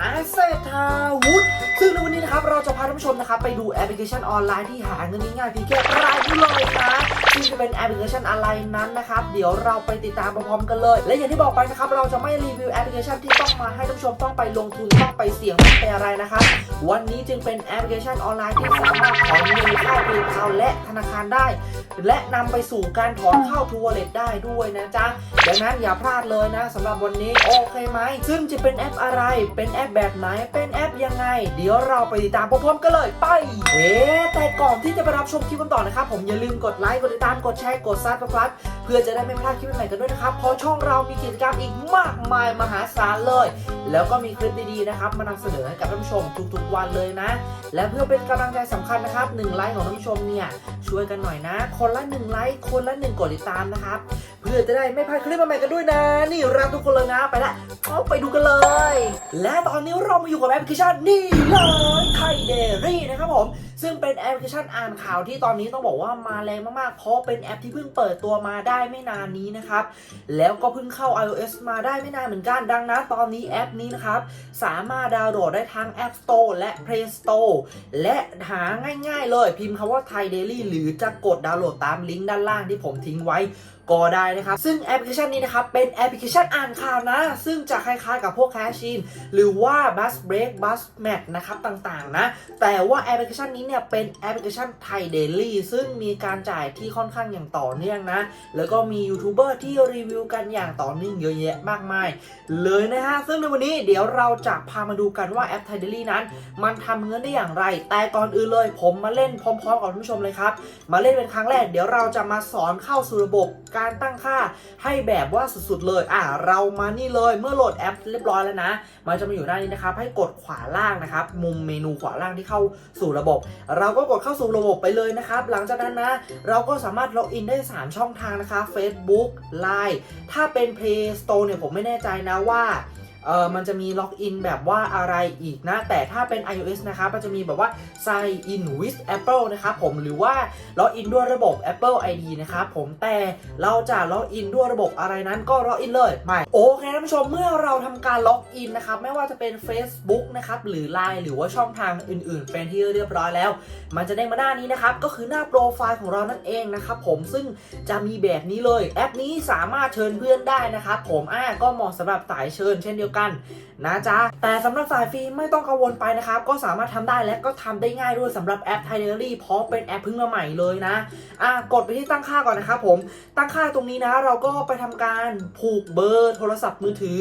อาเซทาวุฒซึ่งในวันนี้นะครับเราจะพาท่านผู้ชมนะครับไปดูแอปพลิเคชันออนไลน์ที่หาเงินง่ายๆเพียงแค่รายเดียวเลยนะซึ่งจะเป็นแอปพลิเคชันอะไรนั้นนะครับเดี๋ยวเราไปติดตามพร้อมๆกันเลย และอย่างที่บอกไปนะครับเราจะไม่รีวิวแอปพลิเคชันที่ต้องมาให้ท่านผู้ชมต้องไปลงทุนต้องไปเสี่ยงต้องไปอะไรนะครับวันนี้จึงเป็นแอปพลิเคชันออนไลน์ที่สามารถถอนเงินเข้าเพย์เพาและธนาคารได้ และนำไปสู่การถอนเข้าทัวร์เลตได้ด้วยนะจ๊ะดังนั้นอย่าพลาดเลยนะสำหรับวันนี้โอเคไหมซึ่งจะเป็นแอปอะไรเป็น็นแอปแบบไหน เป็นแอปยังไง เดี๋ยวเราไปติดตามพร้อมๆกันเลยไปเอ๊แต่ก่อนที่จะไปรับชมคลิปกันต่อนะครับ ผมอย่าลืมกดไลค์ กดติดตาม กดแชร์ กดซับสไครต์เพื่อจะได้ไม่พลาดคลิปใหม่ๆกันด้วยนะครับ เพราะช่องเรามีกิจกรรมอีกมากมายมหาศาลเลย แล้วก็มีคลิปดีๆนะครับ มานำเสนอให้กับท่านผู้ชมทุกๆวันเลยนะ และเพื่อเป็นกำลังใจสำคัญนะครับหนึ่งไลค์ของท่านผู้ชมเนี่ยช่วยกันหน่อยนะ คนละหนึ่งไลค์คนละหนึ่งกดติดตามนะครับเพื่อจะได้ไม่พลาดคลิปใหม่ๆกันด้วยนะ นี่รักทุกคนเลยนะไปละเอาไปดูกันเลย และและตอนนี้เรามาอยู่กับแอปพลิเคชันนี่เลยไทยเดรี่นะครับผม ซึ่งเป็นแอปพลิเคชันอ่านข่าวที่ตอนนี้ต้องบอกว่ามาแรงมากๆ เพราะเป็นแอปที่เพิ่งเปิดตัวมาได้ไม่นานนี้นะครับ แล้วก็เพิ่งเข้า iOS มาได้ไม่นานเหมือนกัน ดังนั้นตอนนี้แอปนี้นะครับ สามารถดาวน์โหลดได้ทั้ง App Store และ Play Store และหาง่ายๆเลย พิมพ์คำว่า Thai Daily หรือจะกดดาวน์โหลดตามลิงก์ด้านล่างที่ผมทิ้งไว้ ก็ได้นะครับ ซึ่งแอปพลิเคชันนี้นะครับ เป็นแอปพลิเคชันอ่านข่าวนะ ซึ่งจะคล้ายๆกับพวกแคชชินหรือว่า Bus Break Bus Match นะครับต่างๆนะ แต่ว่าแอปพลิเคชันนี้เนี่ยเป็นแอปพลิเคชันไทยเดลี่ซึ่งมีการจ่ายที่ค่อนข้างอย่างต่อเนื่องนะ แล้วก็มียูทูบเบอร์ที่รีวิวกันอย่างต่อเนื่องเยอะแยะมากมาย เลยนะฮะ ซึ่งในวันนี้เดี๋ยวเราจะพามาดูกันว่าแอปไทยเดลี่นั้น มันทำเงินได้อย่างไร แต่ก่อนอื่นเลยผมมาเล่นพร้อมๆกับท่านผู้ชมเลยครับ มาเล่นเป็นครั้งแรก เดี๋ยวเราจะมาสอนเข้าสู่ระบบการตั้งค่าให้แบบว่าสุดๆเลย อะเรามานี่เลยเมื่อโหลดแอปเรียบร้อยแล้วนะ มันจะมาอยู่หน้านี้นะครับ ให้กดขวาล่างนะครับ มุมเมนูขวาล่างที่เข้าสู่ระบบ เราก็กดเข้าสู่ระบบไปเลยนะครับ หลังจากนั้นนะ เราก็สามารถล็อกอินได้ 3 ช่องทางนะคะ Facebook Line ถ้าเป็น Play Store เนี่ยผมไม่แน่ใจนะว่า เออมันจะมีล็อกอินแบบว่าอะไรอีกนะ แต่ถ้าเป็น iOS นะครับมันจะมีแบบว่า sign in with Apple นะครับผมหรือว่าล็อกอินด้วยระบบ Apple ID นะครับผมแต่เราจะล็อกอินด้วยระบบอะไรนั้นก็ล็อกอินเลยไม่โอเคท่านผู้ชมเมื่อเราทำการล็อกอินนะครับไม่ว่าจะเป็น Facebook นะครับหรือ Line หรือว่าช่องทางอื่น ๆ เป็นที่เรียบร้อยแล้ว มันจะได้งมาหน้านี้นะครับก็คือหน้าโปรไฟล์ของเรานั่นเองนะครับผมซึ่งจะมีแบบนี้เลย แอปนี้สามารถเชิญเพื่อนได้นะครับผมอ่าก็เหมาะสำหรับสายเชิญเช่นเดียวกันนะจ๊ะ แต่สำหรับสายฟรีไม่ต้องกังวลไปนะครับ ก็สามารถทำได้และก็ทำได้ง่ายด้วยสำหรับแอป t i d a r y เพราะเป็นแอปเพิ่งมาใหม่เลยนะอ่ากดไปที่ตั้งค่าก่อนนะครับผมตั้งค่าตรงนี้นะ เราก็ไปทำการผูกเบอร์โทรศัพท์มือถือ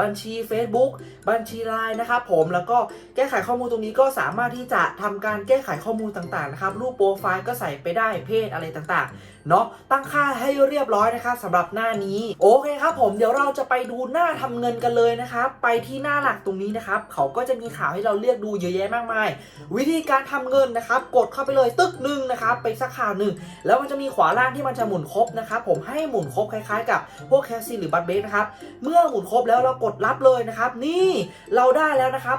บัญชี Facebook บัญชีไลน์นะครับผมแล้วก็แก้ไขข้อมูลตรงนี้ก็สามารถที่จะทำการแก้ไขข้อมูลต่างๆนะครับรูปโปรไฟล์ก็ใส่ไปได้เพศอะไรต่างๆเนาะตั้งค่าให้เรียบร้อยนะครับสำหรับหน้านี้โอเคครับผมเดี๋ยวเราจะไปดูหน้าทำเงินกันเลยนะครับ ไปที่หน้าหลักตรงนี้นะครับ เขาก็จะมีข่าวให้เราเลือกดูเยอะแยะมากมาย วิธีการทำเงินนะครับ กดเข้าไปเลยตึกหนึ่งนะครับไปสักข่าวหนึ่งแล้วมันจะมีขวาล่างที่มันจะหมุนครบนะครับ ผมให้หมุนครบคล้ายๆ กับพวกแคสซีหรือบัตเบสนะครับ เมื่อหมุนครบแล้วเรากดรับเลยนะครับ นี่เราได้แล้วนะครับ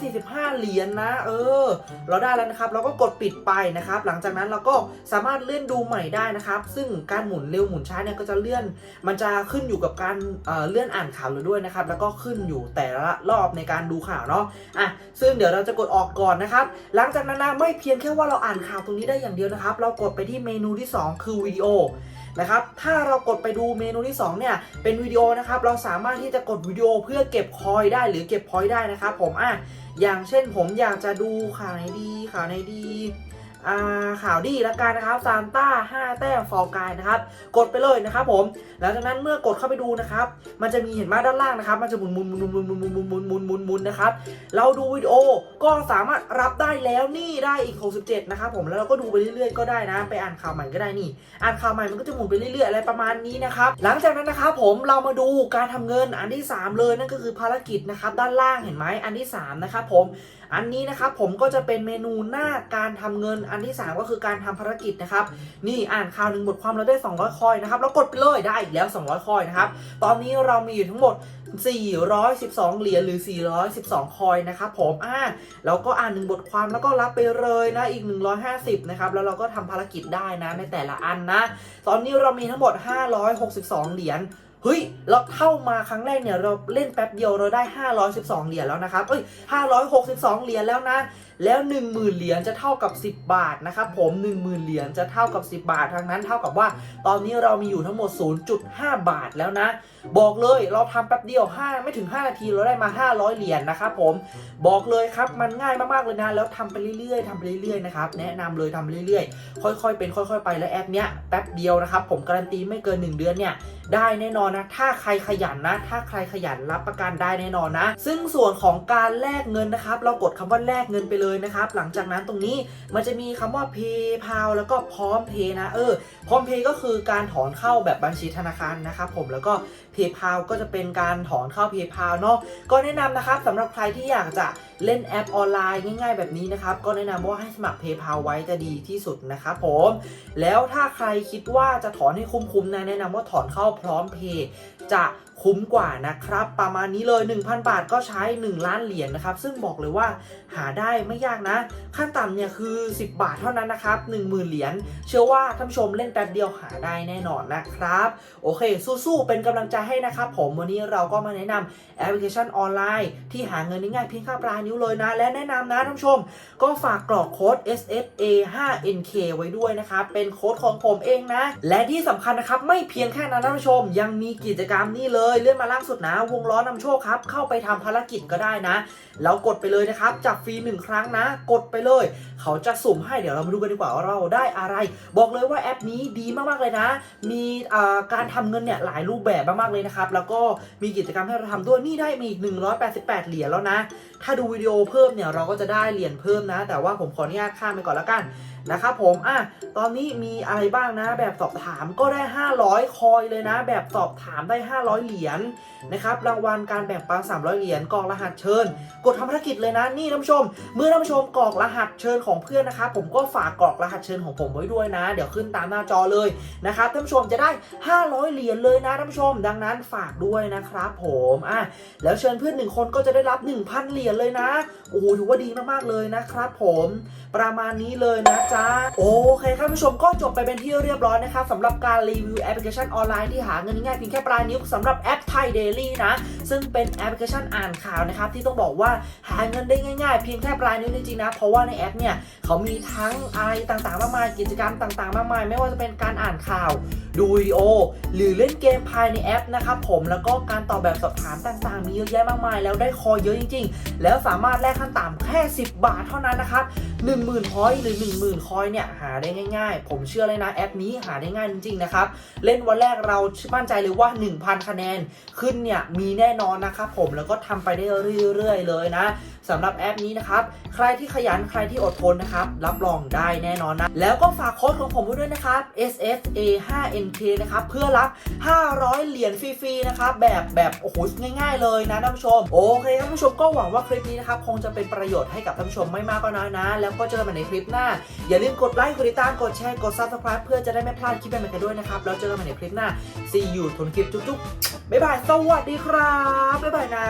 145 เหรียญนะเออ เราได้แล้วนะครับ เราก็กดปิดไปนะครับ หลังจากนั้นเราก็สามารถเลื่อนดูใหม่ได้นะครับ ซึ่งการหมุนเร็วหมุนช้าเนี่ยก็จะเลื่อน มันจะขึ้นอยู่กับการเเลื่อนอ่านข่าวเราด้วยนะครับ แล้วก็ขึ้นอยู่แต่ละรอบในการดูข่าวเนาะอะซึ่งเดี๋ยวเราจะกดออกก่อนนะครับ หลังจากนั้นนะไม่เพียงแค่ว่าเราอ่านข่าวตรงนี้ได้อย่างเดียวนะครับ เรากดไปที่เมนูที่ 2 คือวิดีโอนะครับถ้าเรากดไปดูเมนูที่ 2 เนี่ย เป็นวิดีโอนะครับ เราสามารถที่จะกดวิดีโอเพื่อเก็บคอยได้หรือเก็บพอยได้นะครับผมอะอย่างเช่นผมอยากจะดูข่าวไหนดีข่าวไหนดี ข่าวดีละกันนะครับซานต้า5แต้มฟอลกายนะครับ กดไปเลยนะครับผมหลังจากนั้นเมื่อกดเข้าไปดูนะครับ มันจะมีเห็นมาด้านล่างนะครับ มันจะหมุนหมุนหมุนหมุนหมุนหมุนหมุนหมุนหมุนหมุนหมุนนะครับ เราดูวิดีโอก็สามารถรับได้แล้วนี่ได้อีก 67 นะครับผมแล้วเราก็ดูไปเรื่อยๆก็ได้นะ ไปอ่านข่าวใหม่ก็ได้นี่ อ่านข่าวใหม่มันก็จะหมุนไปเรื่อยๆอะไรประมาณนี้นะครับหลังจากนั้นนะครับผมเรามาดูการทำเงินอันที่ 3 เลยนั่นก็คือภารกิจนะครับด้านล่างเห็นไหมอันที่3นะครับผมอันนี้นะครับผมก็จะเป็นเมนูหน้าการทำเงินอันที่ 3 ก็คือการทำภารกิจนะครับ นี่อ่านข่าวหนึ่งบทความเราได้ 200 คอยนะครับแล้วกดไปเลยได้อีกแล้ว 200 คอยนะครับ ตอนนี้เรามีอยู่ทั้งหมด 412 เหรียญหรือ 412 คอยนะครับผมอ่าเราก็อ่านหนึ่งบทความแล้วก็รับไปเลยนะอีก 150 นะครับ แล้วเราก็ทำภารกิจได้นะในแต่ละอันนะ ตอนนี้เรามีทั้งหมด 562 เหรียญ เฮ้ยเราเข้ามาครั้งแรกเนี่ยเราเล่นแป๊บเดียวเราได้ 512 เหรียญแล้วนะครับเอ้ย 562 เหรียญแล้วนะ แล้ว 10,000 เหรียญจะเท่ากับ 10 บาทนะครับผม 10,000 เหรียญจะเท่ากับ 10 บาททางนั้นเท่ากับว่า ตอนนี้เรามีอยู่ทั้งหมด 0.5 บาทแล้วนะ บอกเลยเราทำแป๊บเดียว 5 ไม่ถึง 5 นาทีเราได้มา 500 เหรียญนะครับผมบอกเลยครับมันง่ายมากๆเลยนะแล้วทำไปเรื่อยๆทำไปเรื่อยๆนะครับแนะนำเลยทำไปเรื่อยๆ ค่อยๆเป็นค่อย ๆ ไปแล้วแอปเนี้ยแป๊บเดียวนะครับผมการันตีไม่เกิน 1 เดือนเนี่ยได้แน่นอนนะ ถ้าใครขยันนะ ถ้าใครขยันรับประกันได้แน่นอนนะ ซึ่งส่วนของการแลกเงินนะครับ เรากดคำว่าแลกเงินไปเลยนะครับ หลังจากนั้นตรงนี้มันจะมีคำว่า PayPal แล้วก็พร้อมเพย์นะ เออ พร้อมเพย์ก็คือการถอนเข้าแบบบัญชีธนาคารนะครับผม แล้วก็ PayPal ก็จะเป็นการถอนเข้า PayPal เนาะ ก็แนะนำนะครับสำหรับใครที่อยากจะ เล่นแอปออนไลน์ง่าย ๆ แบบนี้นะครับ ก็แนะนำว่าให้สมัคร PayPal ไว้จะดีที่สุดนะครับผม แล้วถ้าใครคิดว่าจะถอนให้คุ้มๆนะแนะนำว่าถอนเข้าพร้อมเพย์จะ คุ้มกว่านะครับ ประมาณนี้เลย 1,000 บาทก็ใช้ 1 ล้านเหรียญนะครับ ซึ่งบอกเลยว่าหาได้ไม่ยากนะ ขั้นต่ำเนี่ยคือ 10 บาทเท่านั้นนะครับ 10,000 เหรียญ เชื่อว่าท่านชมเล่นแป๊บเดียวหาได้แน่นอนนะครับ โอเค สู้ๆ เป็นกำลังใจให้นะครับ ผมวันนี้เราก็มาแนะนำแอปพลิเคชันออนไลน์ ที่หาเงินได้ง่ายเพียงข้าปลายนิ้วเลยนะ และแนะนำนะท่านชม ก็ฝากกรอกโค้ด SSA 5 NK ไว้ด้วยนะครับ เป็นโค้ดของผมเองนะ และที่สำคัญนะครับ ไม่เพียงแค่นั้นท่านผู้ชม ยังมีกิจกรรมนี่เลยเลื่อนมาล่างสุดนะ วงล้อนำโชคครับ เข้าไปทำภารกิจก็ได้นะ แล้วกดไปเลยนะครับ จับฟรีหนึ่งครั้งนะ กดไปเลย เขาจะสุ่มให้เดี๋ยวเรามาดูกันดีกว่าว่าเราได้อะไร บอกเลยว่าแอปนี้ดีมาก ๆ เลยนะ มีการทำเงินเนี่ยหลายรูปแบบมากๆเลยนะครับ แล้วก็มีกิจกรรมให้เราทำด้วยนี่ได้มีอีก 188 เหรียญแล้วนะ ถ้าดูวิดีโอเพิ่มเนี่ยเราก็จะได้เหรียญเพิ่มนะ แต่ว่าผมขออนุญาตข้ามไปก่อนล้วกันนะครับผมอะตอนนี้มีอะไรบ้างนะ แบบสอบถามก็ได้ 500 คอยเลยนะ แบบสอบถามได้ 500 เหรียญนะครับรางวัลการแบ่งปัน300 เหรียญกรอกรหัสเชิญ กดทำภารกิจเลยนะนี่ท่านผู้ชม เมื่อท่านผู้ชมกรอกรหัสเชิญของเพื่อนนะครับผมก็ฝากกรอกรหัสเชิญของผมไว้ด้วยนะ เดี๋ยวขึ้นตามหน้าจอเลยนะครับท่านผู้ชมจะได้ 500 เหรียญเลยนะท่านผู้ชม ดังนั้นฝากด้วยนะครับผมอะแล้วเชิญเพื่อนหนึ่งคนก็จะได้รับ 1,000 เหรียญเลยนะโอ้โหถือว่าดีมากๆเลยนะครับผม ประมาณนี้เลยนะจ้าโอเคครับท่านผู้ชมก็จบไปเป็นที่เรียบร้อยนะคะสำหรับการรีวิวแอปพลิเคชันออนไลน์ที่หาเงินง่ายเพียงแค่ปลายนิ้วสำหรับแอปไทยเดลี่นะ ซึ่งเป็นแอปพลิเคชันอ่านข่าวนะครับที่ต้องบอกว่าหาเงินได้ง่ายๆ เพียงแค่ปลายนิ้วจริงๆนะ เพราะว่าในแอปเนี่ยเขามีทั้งอะไรต่างๆมากมายกิจกรรมต่างๆ มากมาย ไม่ว่าจะเป็นการอ่านข่าวดูวิดีโอ หรือเล่นเกมภายในแอปนะครับผมแล้วก็การตอบแบบสอบถามต่างๆ มีเยอะแยะมากมาย แล้วได้คอเยอะจริง ๆ แล้วสามารถแลกขั้นต่ำแค่ 10 บาทเท่านั้นนะครับ10,000พอยหรือ 10,000 คอยเนี่ยหาได้ง่าย ๆ ผมเชื่อเลยนะแอปนี้หาได้ง่ายจริงๆนะครับเล่นวันแรกเรามั่นใจเลยว่า 1,000 คะแนนขึ้นเนี่ยมีแน่นอนนะครับผมแล้วก็ทำไปได้เรื่อยๆเลยนะสำหรับแอปนี้นะครับใครที่ขยันใครที่อดทนนะครับรับรองได้แน่นอนนะแล้วก็ฝากโค้ดของผมไว้ด้วยนะครับ SSA 5 NK นะครับเพื่อรับ 500 เหรียญฟรีๆนะครับแบบแบบโอ้โหง่าย ๆ เลยนะท่านผู้ชมโอเคท่านผู้ชมก็หวังว่าคลิปนี้นะครับคงจะเป็นประโยชน์ให้กับท่านผู้ชมไม่มากก็น้อยนะ แล้วก็เจอกันใหม่ในคลิปหน้า อย่าลืมกดไลค์กดติดตามกดแชร์กด subscribe เพื่อจะได้ไม่พลาดคลิปใหม่ๆกันด้วยนะครับแล้วเจอกันใหม่ในคลิปหน้า see you ทนคลิปจุ๊บๆบ๊ายบายสวัสดีครับบ๊ายบายนะ